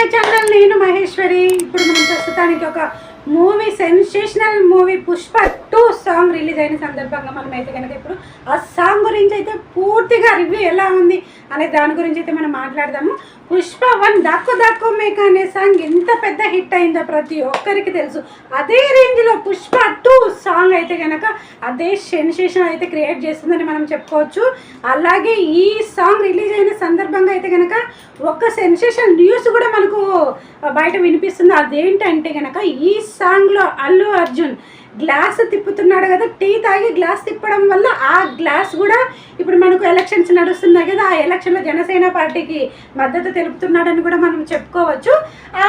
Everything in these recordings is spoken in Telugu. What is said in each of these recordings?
మై ఛానల్ నేను మహేశ్వరి. ఇప్పుడు మనం ప్రస్తుతానికి ఒక movie sensational movie Pushpa two song release అయిన సందర్భంగా మనం అయితే కనుక ఇప్పుడు ఆ సాంగ్ గురించి అయితే పూర్తిగా రివ్యూ ఎలా ఉంది అనే దాని గురించి అయితే మనం మాట్లాడదాము. పుష్ప వన్ దాక్కు దాక్కు మేక అనే సాంగ్ ఎంత పెద్ద హిట్ అయిందో ప్రతి ఒక్కరికి తెలుసు. అదే రేంజ్లో పుష్ప టూ సాంగ్ అయితే కనుక అదే సెన్సేషన్ అయితే క్రియేట్ చేస్తుందని మనం చెప్పుకోవచ్చు. అలాగే ఈ సాంగ్ రిలీజ్ అయిన సందర్భంగా అయితే కనుక ఒక సెన్సేషన్ న్యూస్ కూడా మనకు బయట వినిపిస్తుంది. అదేంటంటే కనుక ఈ సాంగ్లో అల్లు అర్జున్ గ్లాస్ తిప్పుతున్నాడు కదా టీ తాగి గ్లాస్ తిప్పడం వల్ల ఆ గ్లాస్ కూడా ఇప్పుడు మనకు ఎలక్షన్స్ నడుస్తున్నాయి కదా ఆ ఎలక్షన్లో జనసేన పార్టీకి మద్దతు తెలుపుతున్నాడని కూడా మనం చెప్పుకోవచ్చు. ఆ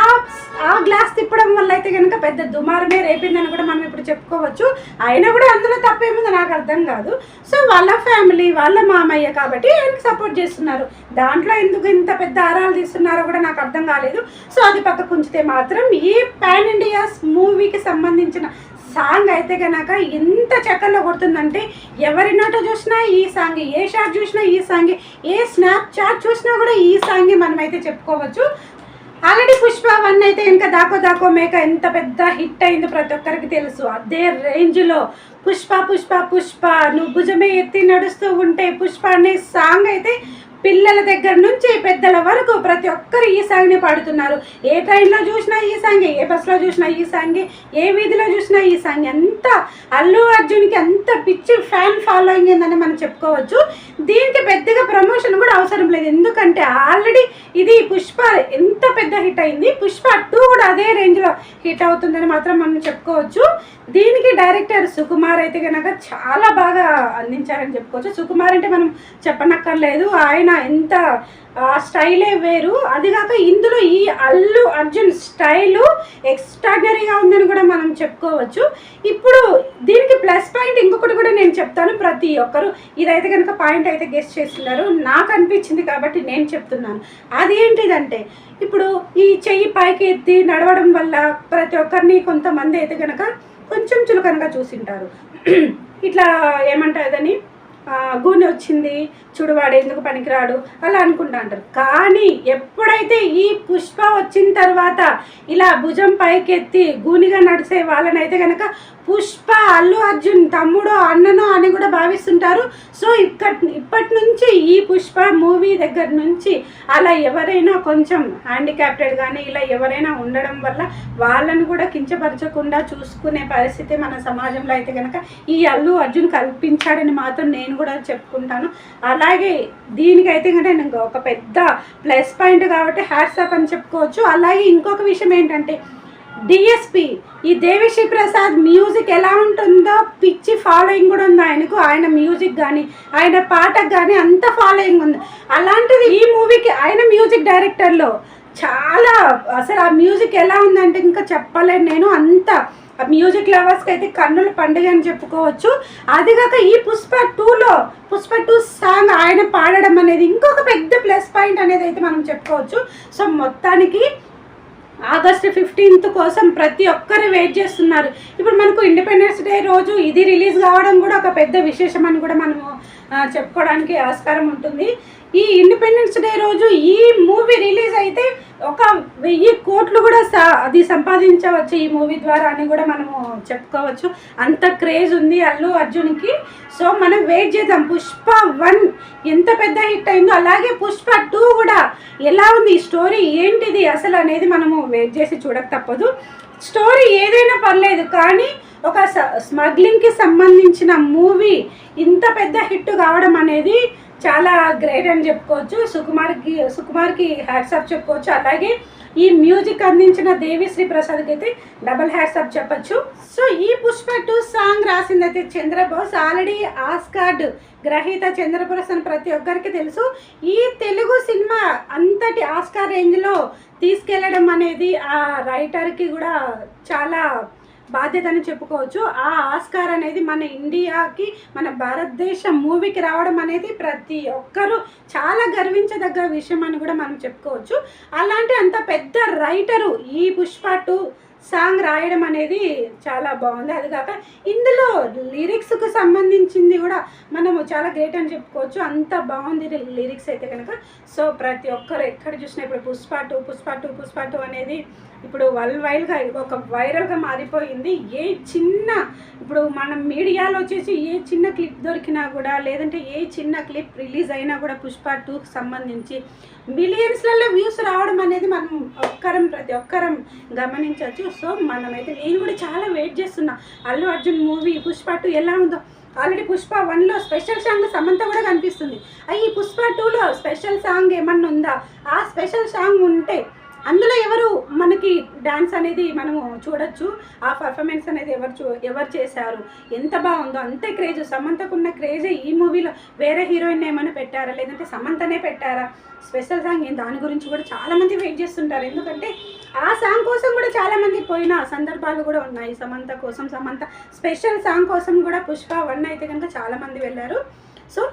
ఆ గ్లాస్ తిప్పడం వల్ల అయితే కనుక పెద్ద దుమారమే రేపిందని కూడా మనం ఇప్పుడు చెప్పుకోవచ్చు. అయినా కూడా అందులో తప్పేముందో నాకు అర్థం కాదు. సో వాళ్ళ ఫ్యామిలీ వాళ్ళ మామయ్య కాబట్టి ఆయనకి సపోర్ట్ చేస్తున్నారు. దాంట్లో ఎందుకు ఇంత పెద్ద ఆరాలు తీస్తున్నారో కూడా నాకు అర్థం కాలేదు. సో అది పక్కకు ఉంచితే మాత్రం ఈ పాన్ ఇండియాస్ మూవీకి సంబంధించిన సాంగ్ అయితే కనుక ఎంత చక్కగా కొడుతుందంటే ఎవరి నోట చూసినా ఈ సాంగ్ ఏ షాట్ చూసినా ఈ సాంగ్ ఏ స్నాప్ చాట్ చూసినా కూడా ఈ సాంగ్ మనం అయితే చెప్పుకోవచ్చు. ఆల్రెడీ పుష్ప వన్ అయితే ఇంకా దాకో దాకో మేక ఎంత పెద్ద హిట్ అయిందో ప్రతి ఒక్కరికి తెలుసు. అదే రేంజ్లో పుష్ప పుష్ప పుష్ప నువ్వు భుజమే ఎత్తి నడుస్తూ ఉంటే పుష్ప అనే సాంగ్ అయితే పిల్లల దగ్గర నుంచి పెద్దల వరకు ప్రతి ఒక్కరు ఈ సాంగ్ని పాడుతున్నారు. ఏ ట్రైన్లో చూసినా ఈ సాంగే ఏ బస్సులో చూసినా ఈ సాంగే ఏ వీధిలో చూసినా ఈ సాంగ్. ఎంత అల్లు అర్జున్కి ఎంత పిచ్చి ఫ్యాన్ ఫాలోయింగ్ ఏందని మనం చెప్పుకోవచ్చు. దీనికి పెద్దగా ప్రమోషన్ కూడా అవసరం లేదు. ఎందుకంటే ఆల్రెడీ ఇది పుష్ప ఎంత పెద్ద హిట్ అయింది. పుష్ప టూ కూడా అదే రేంజ్లో హిట్ అవుతుందని మాత్రం మనం చెప్పుకోవచ్చు. దీనికి డైరెక్టర్ సుకుమార్ అయితే కనుక చాలా బాగా అందించారని చెప్పుకోవచ్చు. సుకుమార్ అంటే మనం చెప్పనక్కర్లేదు. ఆయన ఎంత ఆ స్టైలే వేరు. అది కాక ఇందులో ఈ అల్లు అర్జున్ స్టైలు ఎక్స్ట్రాడినరీగా ఉందని కూడా మనం చెప్పుకోవచ్చు. ఇప్పుడు దీనికి ప్లస్ పాయింట్ ఇంకొకటి కూడా నేను చెప్తాను ప్రతి ఒక్కరు. ఇదైతే కనుక పాయింట్ అయితే గెస్ట్ చేస్తున్నారు. నాకు అనిపించింది కాబట్టి నేను చెప్తున్నాను. అదేంటిదంటే ఇప్పుడు ఈ చెయ్యి పైకి ఎత్తి నడవడం వల్ల ప్రతి ఒక్కరిని కొంతమంది అయితే కనుక కొంచెం చులకనగా చూసింటారు. ఇట్లా ఏమంటారని గూని వచ్చింది చూడు వాడు ఎందుకు పనికిరాడు అలా అనుకుంటా అంటారు. కానీ ఎప్పుడైతే ఈ పుష్ప వచ్చిన తర్వాత ఇలా భుజం పైకెత్తి గూనిగా నడిచే వాళ్ళనైతే కనుక పుష్ప అల్లు అర్జున్ తమ్ముడో అన్ననో అని కూడా భావిస్తుంటారు. సో ఇక్కడ ఇప్పటి నుంచి ఈ పుష్ప మూవీ దగ్గర నుంచి అలా ఎవరైనా కొంచెం హ్యాండిక్యాప్టెడ్ కానీ ఇలా ఎవరైనా ఉండడం వల్ల వాళ్ళను కూడా కించపరచకుండా చూసుకునే పరిస్థితి మన సమాజంలో అయితే కనుక ఈ అల్లు అర్జున్ కల్పించాడని మాత్రం నేను నేను కూడా చెప్పుకుంటాను. అలాగే దీనికైతే కంటే నేను ఒక పెద్ద ప్లస్ పాయింట్ కాబట్టి హ్యాట్సాప్ అని చెప్పుకోవచ్చు. అలాగే ఇంకొక విషయం ఏంటంటే డిఎస్పి ఈ దేవిశ్రీ ప్రసాద్ మ్యూజిక్ ఎలా ఉంటుందో పిచ్చి ఫాలోయింగ్ కూడా ఉంది ఆయనకు. ఆయన మ్యూజిక్ కానీ ఆయన పాటకు కానీ అంత ఫాలోయింగ్ ఉంది. అలాంటిది ఈ మూవీకి ఆయన మ్యూజిక్ డైరెక్టర్లో చాలా అసలు ఆ మ్యూజిక్ ఎలా ఉందంటే ఇంకా చెప్పలేను నేను. అంత మ్యూజిక్ లవర్స్కి అయితే కన్నుల పండుగ అని చెప్పుకోవచ్చు. అది కాక ఈ పుష్ప టూలో పుష్ప టూ సాంగ్ ఆయన పాడడం అనేది ఇంకొక పెద్ద ప్లస్ పాయింట్ అనేది అయితే మనం చెప్పుకోవచ్చు. సో మొత్తానికి ఆగస్ట్ ఫిఫ్టీన్త్ కోసం ప్రతి ఒక్కరు వెయిట్ చేస్తున్నారు. ఇప్పుడు మనకు ఇండిపెండెన్స్ డే రోజు ఇది రిలీజ్ కావడం కూడా ఒక పెద్ద విశేషం అని కూడా మనము చెప్పుకోవడానికి ఆస్కారం ఉంటుంది. ఈ ఇండిపెండెన్స్ డే రోజు ఈ మూవీ రిలీజ్ అయితే ఒక వెయ్యి కోట్లు కూడా సా అది సంపాదించవచ్చు ఈ మూవీ ద్వారా అని కూడా మనము చెప్పుకోవచ్చు. అంత క్రేజ్ ఉంది అల్లు అర్జున్కి. సో మనం వెయిట్ చేద్దాం. పుష్ప వన్ ఎంత పెద్ద హిట్ అయిందో అలాగే పుష్ప టూ కూడా ఎలా ఉంది? ఈ స్టోరీ ఏంటిది? అసలు అనేది మనము వెయిట్ చేసి చూడక తప్పదు. స్టోరీ ఏదైనా పర్లేదు కానీ ఒక స్మగ్లింగ్కి సంబంధించిన మూవీ ఇంత పెద్ద హిట్ కావడం అనేది చాలా గ్రేట్ అని చెప్పుకోవచ్చు. సుకుమార్కి సుకుమార్కి హ్యాట్సాప్ చెప్పుకోవచ్చు. అలాగే ఈ మ్యూజిక్ అందించిన దేవిశ్రీ ప్రసాద్కి అయితే డబల్ హ్యాట్సాప్ చెప్పొచ్చు. సో ఈ పుష్ప టూ సాంగ్ రాసింది అయితే చంద్రబోస్. ఆల్రెడీ ఆస్కార్డ్ గ్రహీత చంద్రబోస్ అని ప్రతి ఒక్కరికి తెలుసు. ఈ తెలుగు సినిమా అంతటి ఆస్కార్ రేంజ్లో తీసుకెళ్ళడం అనేది ఆ రైటర్కి కూడా చాలా బాధ్యత అని చెప్పుకోవచ్చు. ఆ ఆస్కార్ అనేది మన ఇండియాకి మన భారతదేశ మూవీకి రావడం అనేది ప్రతి ఒక్కరూ చాలా గర్వించదగ్గ విషయం అని కూడా మనం చెప్పుకోవచ్చు. అలాంటి అంత పెద్ద రైటరు ఈ పుష్ప టూ సాంగ్ రాయడం అనేది చాలా బాగుంది. అది కాక ఇందులో లిరిక్స్కు సంబంధించింది కూడా మనము చాలా గ్రేట్ అని చెప్పుకోవచ్చు. అంత బాగుంది లిరిక్స్ అయితే కనుక. సో ప్రతి ఒక్కరు ఎక్కడ చూసినా ఇప్పుడు Pushpa two Pushpa two Pushpa two అనేది ఇప్పుడు వరల్డ్ వైడ్గా ఒక వైరల్గా మారిపోయింది. ఏ చిన్న ఇప్పుడు మనం మీడియాలో వచ్చేసి ఏ చిన్న క్లిప్ దొరికినా కూడా లేదంటే ఏ చిన్న క్లిప్ రిలీజ్ అయినా కూడా పుష్ప టూకి సంబంధించి మిలియన్స్లలో వ్యూస్ రావడం అనేది మనం ఒక్కరం ప్రతి ఒక్కరం గమనించవచ్చు. సో మనమైతే నేను కూడా చాలా వెయిట్ చేస్తున్నా. అల్లు అర్జున్ మూవీ పుష్ప టూ ఎలా ఉందో. ఆల్రెడీ పుష్ప వన్లో స్పెషల్ సాంగ్ సమంత కూడా కనిపిస్తుంది. అయ్యి పుష్ప టూలో స్పెషల్ సాంగ్ ఏమన్నా ఉందా? ఆ స్పెషల్ సాంగ్ ఉంటే అందులో ఎవరు మనకి డ్యాన్స్ అనేది మనము చూడొచ్చు ఆ పర్ఫార్మెన్స్ అనేది ఎవరు చూ ఎవరు చేశారు ఎంత బాగుందో అంతే క్రేజ్ సమంతకున్న క్రేజే ఈ మూవీలో వేరే హీరోయిన్ ఏమైనా పెట్టారా? లేదంటే సమంతనే పెట్టారా? స్పెషల్ సాంగ్ ఏం? దాని గురించి కూడా చాలామంది వెయిట్ చేస్తుంటారు. ఎందుకంటే ఆ సాంగ్ కోసం కూడా చాలామంది పోయిన సందర్భాలు కూడా ఉన్నాయి. సమంత కోసం సమంత స్పెషల్ సాంగ్ కోసం కూడా పుష్ప వన్ అయితే కనుక చాలామంది వెళ్ళారు. సో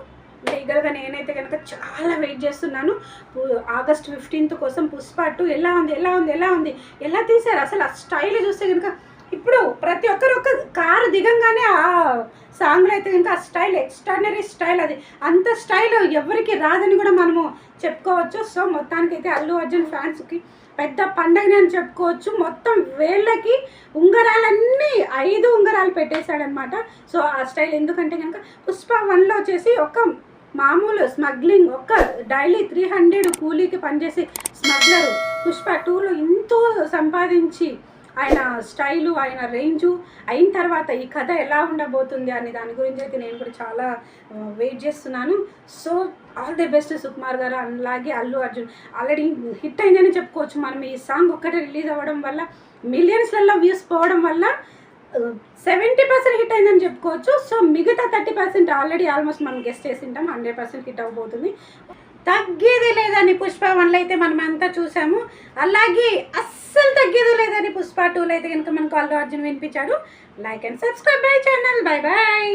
లీగల్గా నేనైతే కనుక చాలా వెయిట్ చేస్తున్నాను. ఆగస్ట్ ఫిఫ్టీన్త్ కోసం పుష్ప టూ ఎలా ఉంది ఎలా ఉంది ఎలా ఉంది ఎలా తీశారు? అసలు ఆ స్టైల్ చూస్తే కనుక ఇప్పుడు ప్రతి ఒక్కరు ఒక కారు దిగంగానే ఆ సాంగ్లో అయితే కనుక ఆ స్టైల్ ఎక్స్ట్రాడినరీ స్టైల్ అది. అంత స్టైల్ ఎవరికి రాదని కూడా మనము చెప్పుకోవచ్చు. సో మొత్తానికైతే అల్లు అర్జున్ ఫ్యాన్స్కి పెద్ద పండగని అని చెప్పుకోవచ్చు. మొత్తం వేళ్ళకి ఉంగరాలన్నీ ఐదు ఉంగరాలు పెట్టేశాడనమాట సో ఆ స్టైల్ ఎందుకంటే కనుక పుష్ప వన్లో వచ్చేసి ఒక మామూలు స్మగ్లింగ్ ఒక్క డైలీ త్రీ హండ్రెడ్ కూలీకి పనిచేసి స్మగ్లర్ పుష్ప టూలో ఎంతో సంపాదించి ఆయన స్టైలు ఆయన రేంజు అయిన తర్వాత ఈ కథ ఎలా ఉండబోతుంది అనే దాని గురించి అయితే నేను కూడా చాలా వెయిట్ చేస్తున్నాను. So all the best Sukumar garu అలాగే అల్లు అర్జున్. ఆల్రెడీ హిట్ అయిందని చెప్పుకోవచ్చు మనం. ఈ సాంగ్ ఒక్కటే రిలీజ్ అవ్వడం వల్ల మిలియన్స్లలో వ్యూస్ పోవడం వల్ల సెవెంటీ పర్సెంట్ హిట్ అయిందని చెప్పుకోవచ్చు. సో మిగతా థర్టీ పర్సెంట్ ఆల్రెడీ ఆల్మోస్ట్ మనం గెస్ట్ చేసింటాం. హండ్రెడ్ పర్సెంట్ హిట్ అవ్వబోతుంది. తగ్గేది లేదని పుష్ప వన్లో అయితే మనం అంతా చూసాము. అలాగే అస్సలు తగ్గేది లేదని పుష్ప టూలో అయితే కనుక మనకు Allu Arjun వినిపించాడు. Like and subscribe my channel bye bye